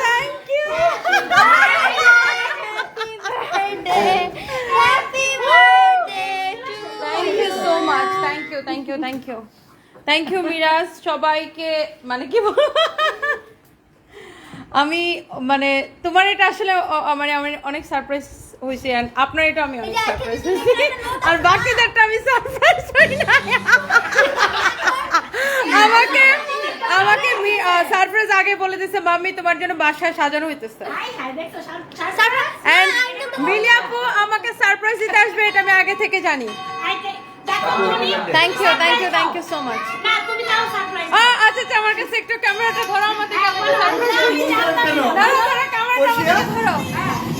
Thank you Happy birthday. to thank you thank you Miraj সবাইকে মানে কি বলব? আমি মানে তোমার এটা আসলে মানে আমি অনেক সারপ্রাইজ হয়েছে and আপনার এটা আমি অনেক সারপ্রাইজ হয়েছি আর বাকিদেরটা আমি সারপ্রাইজ হই না আমাকে আমাকে সারপ্রাইজ আগে বলে দিছে মাম্মি তোমার জন্য বাসায় সাজানো হইতেছে। এন্ড মিলি আপু আমাকে সারপ্রাইজ দিতে আসবে এটা আমি আগে থেকে জানি। Thank you thank you thank you so much আচ্ছা আচ্ছা আমার কাছে একটু ক্যামেরাটা ধরো আমাদের কেমন সারপ্রাইজ ধরো।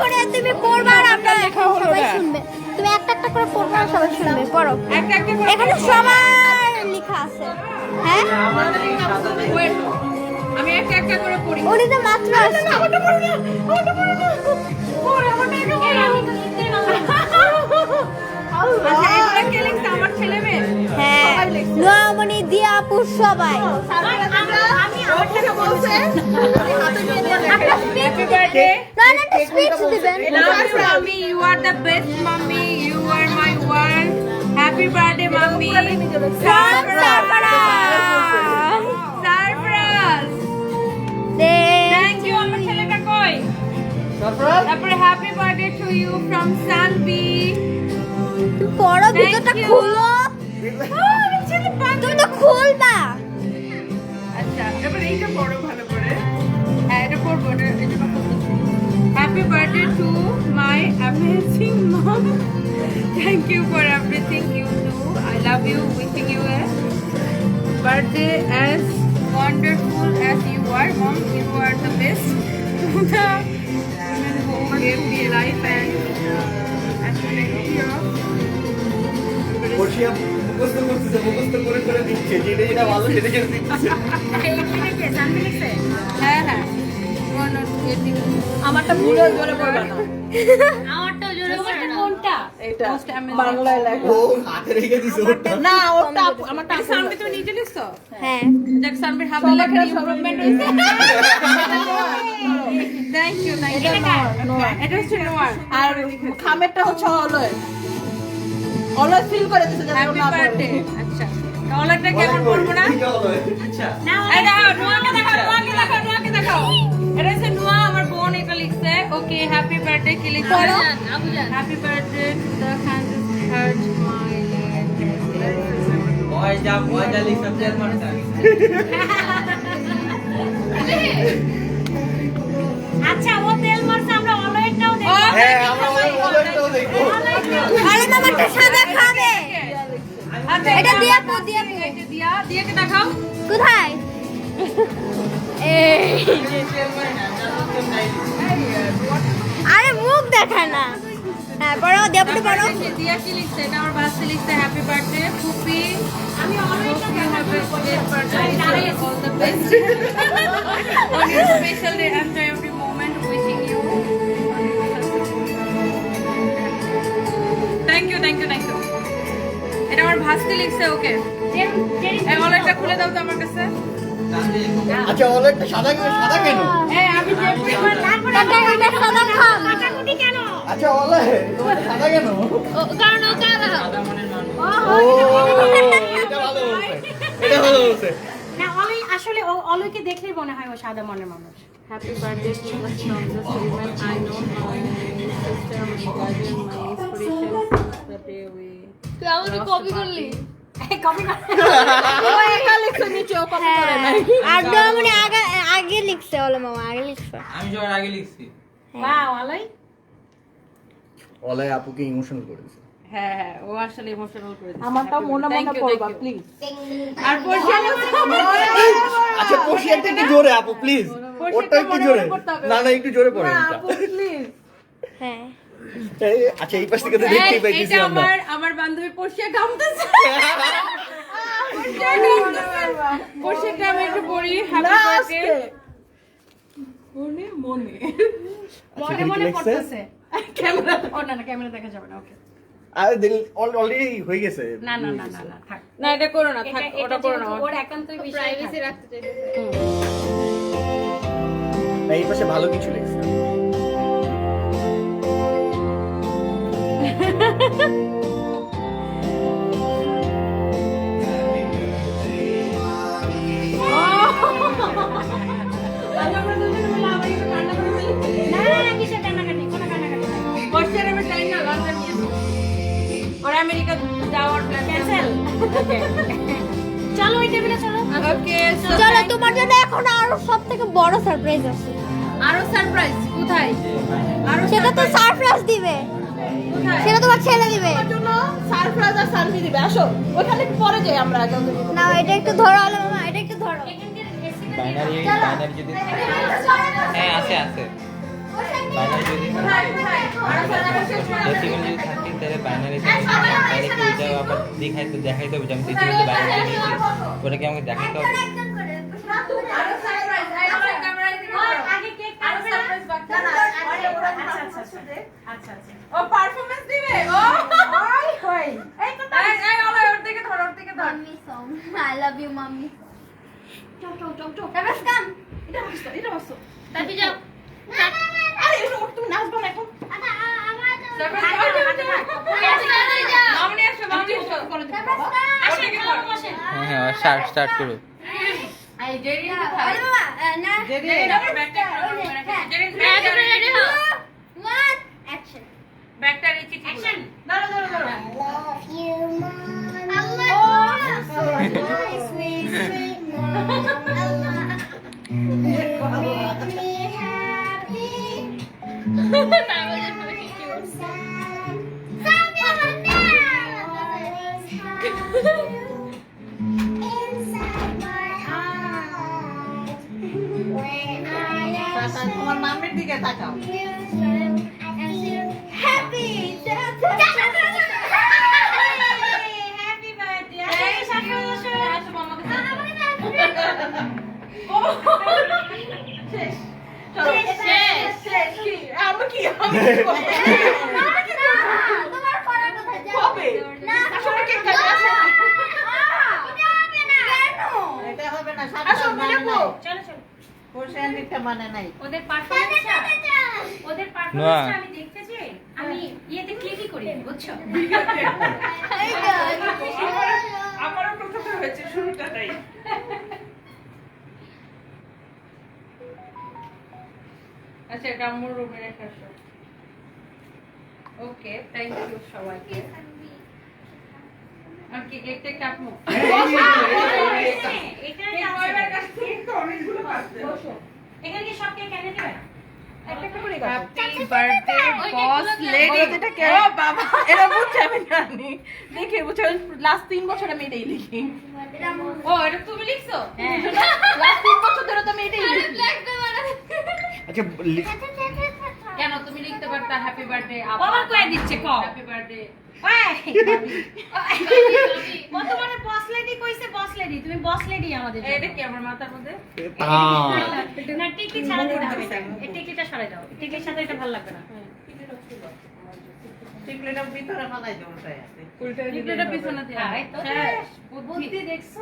করে তুমি পড়বা আর আমরা লেখা হলো না। শুনবে। তুমি একটা একটা করে পড়বা আর সবাই শুনবে। পড়ো। একটা একটা করে এখানে সবার লেখা আছে। হ্যাঁ? আমি একটা একটা করে পড়ি। উনি তো মাত্র আসছে। আচ্ছা এগুলো কে লিখছে? আমার ছেলে মেয়ে? হ্যাঁ। নোয়ামণি দিয়া আপু সবাই হ্যাপি বার্থডে কই? তারপরে happy birthday to you from Sanvi. তুমি পড়ো Thank খুলো তুমি তো খুলবা আচ্ছা, এবার এইটা পড়ো ভালো করে। হ্যাঁ, এটা পড়ব। Happy birthday to my amazing mom. Thank you for everything you do. I love you. Wishing you a birthday as wonderful as you are. Mom, you are the best. the woman who gave me life and uh, care of. বসিয়া মুখস্থ করতেছে মুখস্থ করে করে দিচ্ছে যেটা যেটা ভালো সেটা যেটা দিচ্ছে? হ্যাঁ হ্যাঁ. আমারটা পুরো জোরে পড়বে না। আমারটা জোরে বলতে কোনটা? এটা বাংলায় লেখা। ও হাতে রেখে দিছে ওটা। না ওটা আমারটা এটা তুমি নিজে লিখছো? হ্যাঁ। দেখ সানভির হাতে লেখা improvement হয়েছে। Thank you, thank you. এটা হচ্ছে নোয়ার। আর খামেরটা হচ্ছে অলয় অলয় ফিল করে দিছে যাতে না birthday. আচ্ছা। ডলারটা কেমন পড়ব না? আচ্ছা এই দেখো, নোয়াকে দেখাও, নোয়াকে দেখাও, নোয়াকে দেখাও। এটা হচ্ছে নোয়া, আমার বোন এটা লিখছে। Okay, happy birthday, কি লিখছে? Happy birthday to the handsome heart, my ভয় যা ভয় যা লিখ মারতা আচ্ছা ও তেল মারছে হ্যাঁ আমরা দেখব আরে মামাটা সাদা খাবে আচ্ছা, এটা দিয়া পো, দিয়া পো। এটা দিয়া, দিয়াকে দেখাও। কোথায় এই আরে মুখ দেখায় না হ্যাঁ পড়ো দেবটু পড়ো তারপরে দিয়া কি লিখছে? এটা আমার বাচ্চা লিখছে, happy birthday, ফুপি। আমি best. On Thank you, thank you. এটা আমার ভাস্তি লিখছে ওকে। এই ওয়ালেটটা খুলে দাও তো আমার কাছে। আচ্ছা ওলেটটা সাদা কেন? সাদা কেন? এই আমি যে পরিমাণ কাটা কাটা সাদা কাটাকুটি কেন? আচ্ছা ওলে সাদা কেন? কারণ ও কারা ও এটা ভালো এটা ভালো বলছে না অলয় আসলে ও অলয়কে দেখলেই মনে হয় ও সাদা মনের মানুষ। Happy birthday to the the Sulman. I know my sister, my guardian, my inspiration. The day we. তুই আমাকে কপি করলি? আগে লিখছে ওলে মামা আগে লিখছে। আমি আগে লিখছি। বাহ আপুকে ইমোশনাল হ্যাঁ হ্যাঁ ও আসলে ইমোশনাল করে দিচ্ছে। আমারটাও মনে মনে করবা প্লিজ আর আচ্ছা একটু জোরে আপু প্লিজ ওটা একটু জোরে। না না একটু জোরে। প্লিজ হ্যাঁ। আচ্ছা এই পাশ থেকে তো দেখতেই পাইতেছি আমরা। আমার আমার বান্ধবী পড়শিয়া কামতেছে পড়শিয়া পড়শিয়াটা আমি একটু পড়ি হ্যাপি বার্থডে মনে মনে। আচ্ছা, মনে মনে পড়তেছে। ক্যামেরা ও না না ক্যামেরা দেখা যাবে না ওকে। আরে দিল অলরেডি হয়ে গেছে। না না না না না থাক। না এটা করো না থাক ওটা করো না যেহেতু ওর একান্তই বিষয় প্রাইভেসি রাখতে চাইছে এই পাশে ভালো কিছু লিখছে। আমেরিকা যাওয়ার ক্যান্সেল চলো ওই টেবিলে চলো ওকে চলো তোমার জন্য এখন আরও সব থেকে বড় সারপ্রাইজ আছে। আরও সারপ্রাইজ কোথায়? আরও সেটা তো সারপ্রাইজ দিবে। সেটা তোমার ছেলে দিবে। জন্য সারপ্রাইজ আর সার্ভি দিবে। আসো ওখানে পরে যাই আমরা না এটা একটু ধরো আলো মামা এটা একটু ধরো। বাইনারি বাইনারি যদি হ্যাঁ আছে আছে। বাইনারি যদি ডেসিমেল যদি তাহলে বাইনারি তাহলে কি ওইটা আবার দেখাই তো আমি ডেসিমেল বাইনারি নিয়েছি ওটাকে আমাকে দেখাইতে হবে। আচ্ছা আচ্ছা আচ্ছা আচ্ছা আচ্ছা। ও পারফরম্যান্স দিবে? ও। এই তো তাই। এই ওলা ওর দিকে ধর ওর দিকে ধর। Mommy song. I love you, mommy. Chop, chop, chop, chop. Tabas, come. এটা বসো এটা বসো Tati, jump. আরে এসো তুমি নাচবে না এখন। ওর ধর হ্যাঁ হ্যাঁ স্টার্ট স্টার্ট করো জেরি Ayo, কোথায় mama. Uh, nah. Jerry Jerry ব্যাগটা Jerry Ready, ready, ho. One, action. ব্যাগটা রেখে অ্যাকশন দাঁড়া দাঁড়া দাঁড়া I love you, mom. I love you. So nice, sweet, sweet mom. I love you. Make me happy. That was a really cute song. Samuel, Inside তাকাও Question মানে নাই ওদের সাথে পারফরম্যান্সটা ওদের নোয়া। পারফরম্যান্সটা আমি দেখতে চাই আমি ইয়েতে ক্লিকই করি বুঝছ। আমারও প্রথমে হয়েছে শুরুটা তাই আচ্ছা এটা আমার রুমে রেখে আসো ওকে থ্যাংক ইউ সবাইকে আর কি কেক টেক কাটমো এখানে এখানে কি সব কেক এনে দেবে হ্যাপি বার্থডে বস লেডি এটা কে? ও বাবা, এটা বুঝছে আমি জানি। দেখি, বুঝছে, লাস্ট তিন বছর আমি এটাই লিখি। ও এটা তুমি লিখছো হ্যাঁ তিন বছর ধরে তো আমি এটাই লিখি। আচ্ছা কেন তুমি লিখতে পারতা হ্যাপি বার্থডে বাবা কয়ে দিচ্ছে কও। হ্যাপি বার্থডে বর্তমানে কইছে বস তুমি বস আমাদের কি আমার মাথার মধ্যে। না টিকি ছাড়া দিতে হবে এটা। টিকিটা সরাই দাও টিকির সাথে এটা ভালো লাগবে না। টিকলিটা ভিতরে ফালাই দেবো, ওটাই আছে। টিকলিটা পিছনে দিয়ে হ্যাঁ, তো বুদ্ধি দেখছ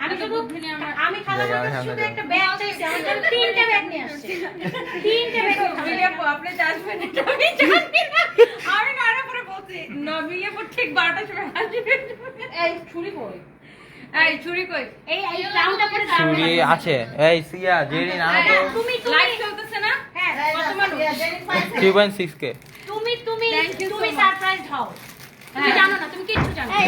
আমি আচ্ছা, বুদ্ধি নিয়ে আমরা- আমি খালা জায়গা শুধু একটা ব্যাগ চাইছি আমার তিনটা ব্যাগ নিয়ে আসছে তিনটা ব্যাগ মিলিয়াপু, আপনি আসবেন এটা আমি জানি আমি কারও পরে বলছি না মিলিয়াপু ঠিক বারোটার সময় আসবে এই, ছুরি কই? এই চুরি কই এই এই রাউন্ডটা করে দাও আছে এই সিয়া জেরি না তো তুমি চলতেছে না হ্যাঁ কত মানুষ তুমি তুমি তুমি much. সারপ্রাইজ হও। তুমি হ্যাঁ। জানো না তুমি কিচ্ছু জানো হ্যাঁ,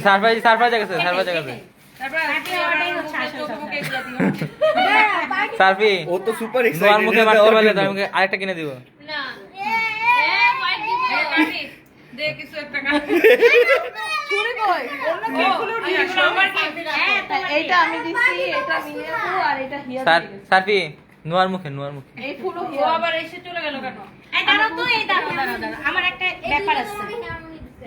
সারপ্রাইজ সারপ্রাইজ সারপ্রাইজ সার্ফি ও তো সুপার মুখে মারতে পারলে তো আরেকটা কিনে দিব। না। এই কাটি, দে কিছু একটা কাটি। চুরি কই। হ্যাঁ, এইটা আমি দিছি এটা মিলিয়ে আর এটা হিয়া। সার্ফি নোয়ার মুখে নোয়ার মুখে এই ফুলও হিয়া আবার এসে চলে গেল কেন এই তো এই আমার একটা ব্যাপার আছে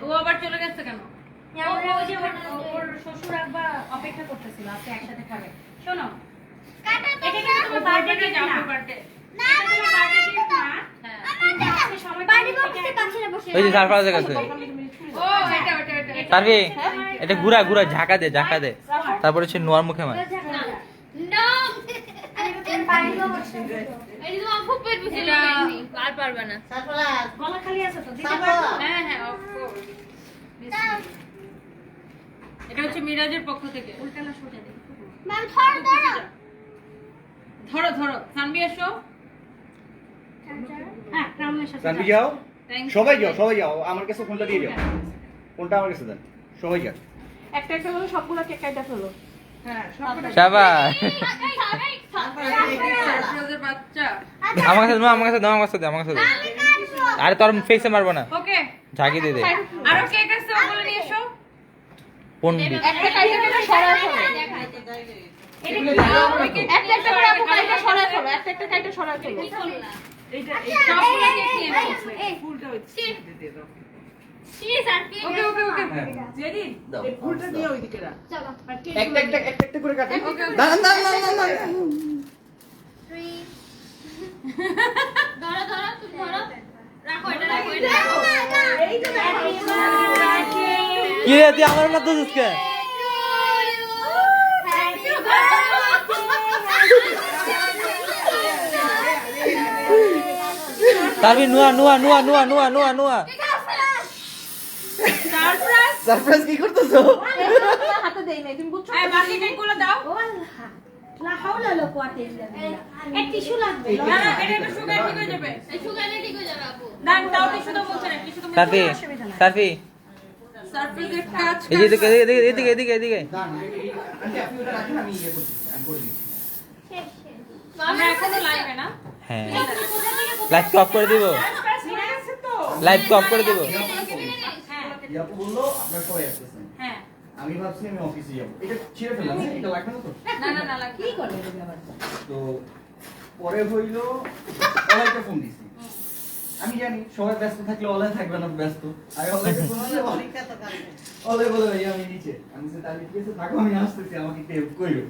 ও আবার চলে গেছে কেন ও- ওই যে ওর- ওর শ্বশুর আব্বা অপেক্ষা করতেছিল আজকে একসাথে খাবে শোনো এটা তোমার বার্থডে গিফট যাও, না বার্থডে গিফট না হ্যাঁ। আজকে সময় পাইনি ওই যে সারফরাজের কাছে ও এটা ওটা ওটা এটা ঘুরা ঘুরা ঝাঁকা দে ঝাঁকা দে। তারপরে হচ্ছে নোয়ার মুখে মার। এটা আর পারবে না। গলা খালি আছে তো দিতে পারব হ্যাঁ হ্যাঁ of course. এটা হচ্ছে মিরাজের পক্ষ থেকে সোজা ধরো ধরো সানবি এসো হ্যাঁ যাও সবাই যাও সবাই যাও। আমার কাছে ফোনটা দিয়ে যাও। ফোনটা আমার কাছে দেন? সবাই যাও একটা একটা করে সবগুলো কেক কাটা ফেলো হ্যাঁ আমার কাছে আমার কাছে দাও আমার কাছে দে আমার কাছে দে আরে তোর ফেসে মারবো না। ওকে। ঝাঁকি দিয়ে দে। আরও কেক আছে ওগুলো নিয়ে এসো? পন্ডিত একটা কাইটা করে সরায় একটা একটা করে আপু কাইটা সরায় একটা একটা কাইটা সরায় ফেলো সবগুলো কেক নিয়ে এসো ফুলটা হচ্ছে ওকে ওকে ওকে জেরি দাও। করে কি তুই আমার না তো কে সার্ফি নোয়া নোয়া নোয়া নোয়া নোয়া নোয়া। নোয়া সারপ্রাইজ কি করতেছো? হাতে দেই নাই তুমি বুঝছ এই বাকি কেকগুলো দাও। ও আল্লাহ লা হাওলা লা কুওয়াতা ইল্লা বিল্লাহ টিস্যু লাগবে। না না এটা একটু সুগার ঠিক হয়ে যাবে। না তাও টিস্যু দাও মুছে না টিস্যু তো সার্ফি সারপ্রাইজের কাজ এই যে এদিকে এদিকে এদিকে এদিকে এদিকে আমরা এখনও লাইভে না। হ্যাঁ। লাইভ অফ করে দিব। লাইভ অফ করে দিব। ইয়াপু বলল আপনারা সবাই আসতেছেন হ্যাঁ। আমি ভাবছি আমি অফিসে যাব। এটা ছিঁড়ে ফেললাম। হ্যাঁ? এটা লাগবে না তো না না না কি করবে তো পরে হইল ফোন দিছি। আমি জানি সবাই ব্যস্ত থাকলে অলাই থাকবে না ব্যস্ত। আমি অলাইকে ফোন দিলে অলাই বলে ভাই আমি নিচে। আমি বলছি, তাহলে ঠিক আছে থাকো আমি আসতেছি আমাকে একটু হেল্প করিও।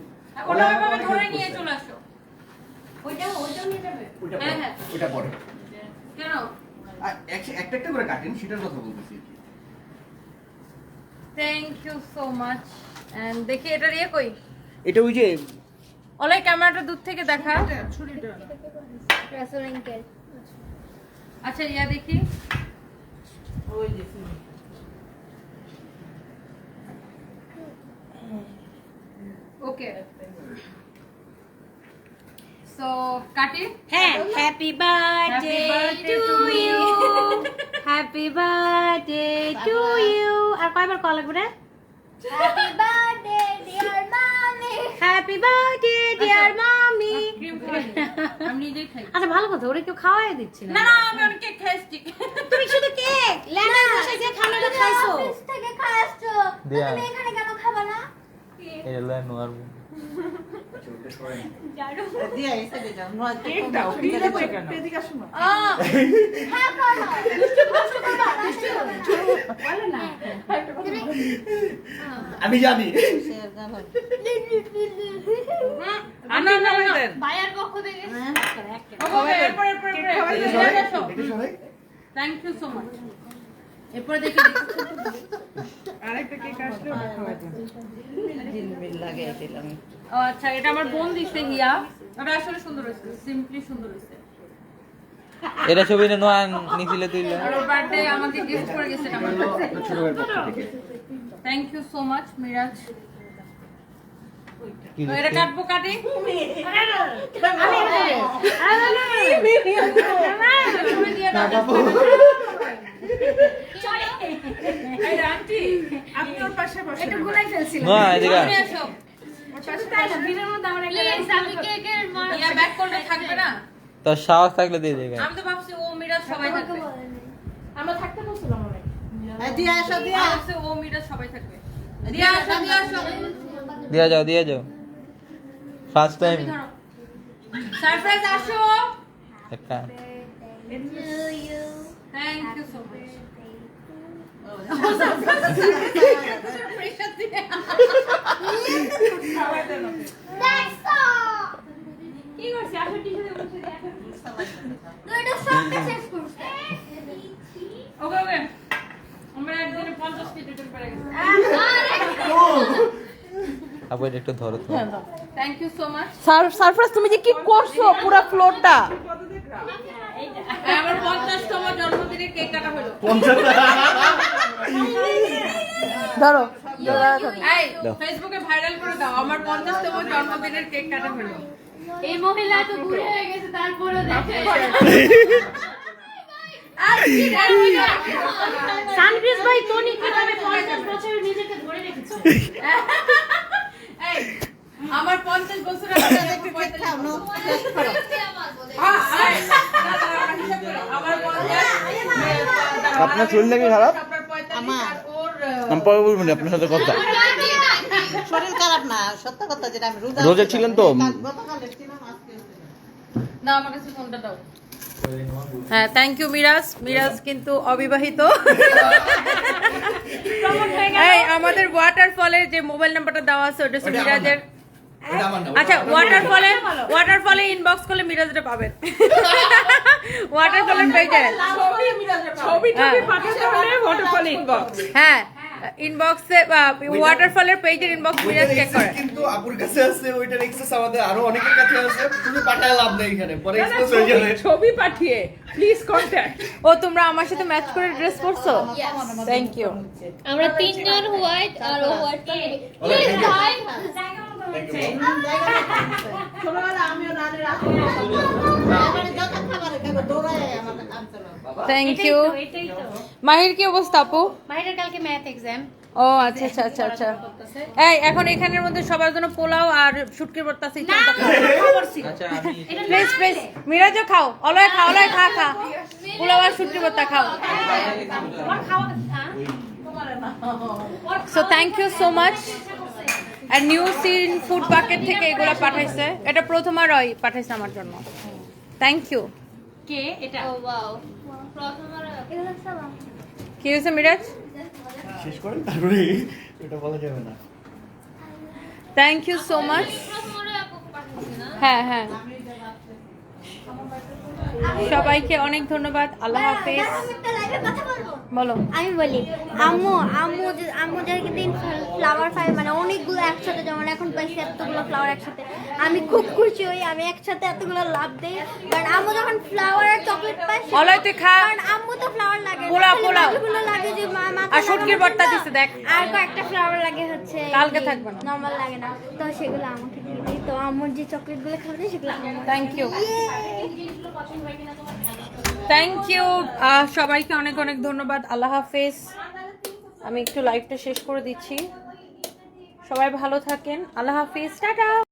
ওটা ওইভাবে ধরে নিয়ে চলে আসো ওইটাও ওইটাও নিয়ে যাবে? ওটা হ্যাঁ, পরে, হ্যাঁ। ওটা পরে। কেন? একটা একটা করে কাটেন সেটার কথা বলতেছি। Thank you so much and দেখি এটা ইয়ে কই? এটা ওই যে অলাই ক্যামেরাটা দূর থেকে দেখা। আচ্ছা ইয়া দেখি। ওকে সো কাটি। হ্যাঁ happy birthday birthday to to you you. Happy birthday to you আর কয়বার কল লাগবে রে? Happy birthday, dear mommy. Happy birthday dear mummy আমি নিজেই খাই। আচ্ছা ভালো কথা ওরে কেউ খাওয়াই দিচ্ছি না। না আমি অনেক কেক খাইছি। তুমি শুধু কেক লেমন বসে যে খানাটা খাইছো। অফিস থেকে খাই আসছো তো দিয়া। তুমি এখানে কেন খাবা না? এই হলো নোয়ার আমি জানি। থ্যাংক ইউ সো মাচ এরপর দেখি আরেকটা কেক আসলে ওটা খাওয়াই দিন ও আচ্ছা এটা আমার বোন দিছে হিয়া। এটা আসলে সুন্দর হয়েছে সিম্পলি সুন্দর হয়েছে। এটা ছবি না নোয়া নিছিলে তুই আর বার্থডে আমাকে গিফট করে গেছে এটা আমার ছোট ভাইয়ের পক্ষ থেকে thank you so much Miraj এটা কাটবো কাটি? আমি তোর সাহস থাকলে দিয়ে দেবে আমি তো ভাবছি ও মিরাজ সবাই থাকবে। আমরা থাকতে বলছিলাম দিয়ে আসো দিয়ে ভাবছি ও মিরাজ সবাই থাকবে। দিয়া আসো দিয়া আসো। দিয়ে যাও দিয়ে যাও। ফার্স্ট টাইম সারপ্রাইজ আসো। একটা। Thank you so much That's কি করছি আসলে টিচারে বসে দিয়ে আসো। তো এটা সবটা শেষ করছে। ওকে ওকে আমরা একদিনে পঞ্চাশ কেজি পেরে গেছি আপু একটু ধরো তো thank you so much surprise তুমি যে কি করছ? পুরো ফ্লোরটা আমার পঞ্চাশতম জন্মদিনের কেক কাটা হলো। ধরো ফেসবুকে ভাইরাল করে দাও আমার পঞ্চাশতম জন্মদিনের কেক কাটা হলো। এই মহিলা তো বুড়ি হয়ে গেছে তারপরে দেখে। আর কি জানি সানক্রিস ভাই বছরে নিজেকে ধরে রেখেছে? এই আমার পঞ্চাশ বছর। হ্যাঁ, আপনার শরীর নাকি খারাপ আমি না আপনার সাথে কথা শরীর খারাপ না সত্য কথা যেটা আমি রোজা রোজা ছিলেন তো? আমার কাছে ফোনটা দাও হ্যাঁ থ্যাংক ইউ মিরাজ মিরাজ কিন্তু অবিবাহিত এই আমাদের ওয়াটারফলের যে মোবাইল নাম্বারটা দেওয়া আছে ওটা হচ্ছে মিরাজের না, আচ্ছা। ওয়াটারফলে ওয়াটারফলে ইনবক্স করলে মিরাজটা পাবেন। ওয়াটারফলের পেজে ছবি টবি পাঠাতে হলে ওয়াটারফল ইনবক্স হ্যাঁ ইনবক্সে ওয়াটারফলের পেজের ইনবক্স মিরাজ চেক করে। কিন্তু আপুর কাছে আছে ওইটার এক্সেস আমাদের আরও অনেকের কাছে আছে। তুমি পাঠায় লাভ নেই এখানে পরে এক্সেস হয়ে যাবে। ছবি পাঠিয়ে প্লিজ কন্ট্যাক্ট ও তোমরা আমার সাথে ম্যাচ করে ড্রেস পরছো? থ্যাংক ইউ আমরা তিনজন হোয়াইট আর ও হোয়াইট প্লিজ ভাই থ্যাংক ইউ মাহির কি অবস্থা আপু? বাইরের কালকে ম্যাথ এক্সাম ও আচ্ছা আচ্ছা আচ্ছা আচ্ছা। এই এখন এখানের মধ্যে সবার জন্য পোলাও আর শুটকির ভর্তা আছে আচ্ছা আমি প্লিজ প্লিজ মিরাজও খাও অলয় খাও অলয় খা খা। পোলাও আর শুটকি ভর্তা খাও। So thank you so much R new scene food bucket থেকে এগুলো পাঠাইছে। এটা প্রথম আর রয় পাঠাইছে আমার জন্য। থ্যাংক ইউ কে? এটা? ও ওয়াও প্রথম আর কি হয়েছে মিরাজ? শেষ করেন তারপরে এটা বলা যাবে না। থ্যাংক ইউ সো মাচ হ্যাঁ হ্যাঁ। সবাইকে অনেক ধন্যবাদ আল্লাহ হাফেজ বলো আমি বলি আম্মু আম্মু আম্মু যাকে দিন ফ্লাওয়ার পাই মানে অনেকগুলো একসাথে যেমন এখন পাইছি এতগুলো ফ্লাওয়ার একসাথে আমি খুব খুশি হই আমি একসাথে এতগুলো লাভ দেই কারণ আম্মু যখন ফ্লাওয়ার আর চকলেট পাই অলয় তুই খা। কারণ আম্মু তো ফ্লাওয়ার লাগে খালি পোলাও। বাকিগুলো লাগে যে মা মাথা আর শুটকির ছিল। দিছে, দেখ। আর কয়েকটা ফ্লাওয়ার লাগে হচ্ছে কালকে থাকবে না। নরমাল লাগে না তো সেগুলো আমাকে তো আমার যে চকলেটগুলো খাবে সেগুলো থ্যাংক ইউ থ্যাংক ইউ সবাইকে অনেক অনেক ধন্যবাদ। আল্লাহ হাফেজ। আমি একটু লাইভটা শেষ করে দিচ্ছি। সবাই ভালো থাকেন। আল্লাহ হাফেজ। টাটা!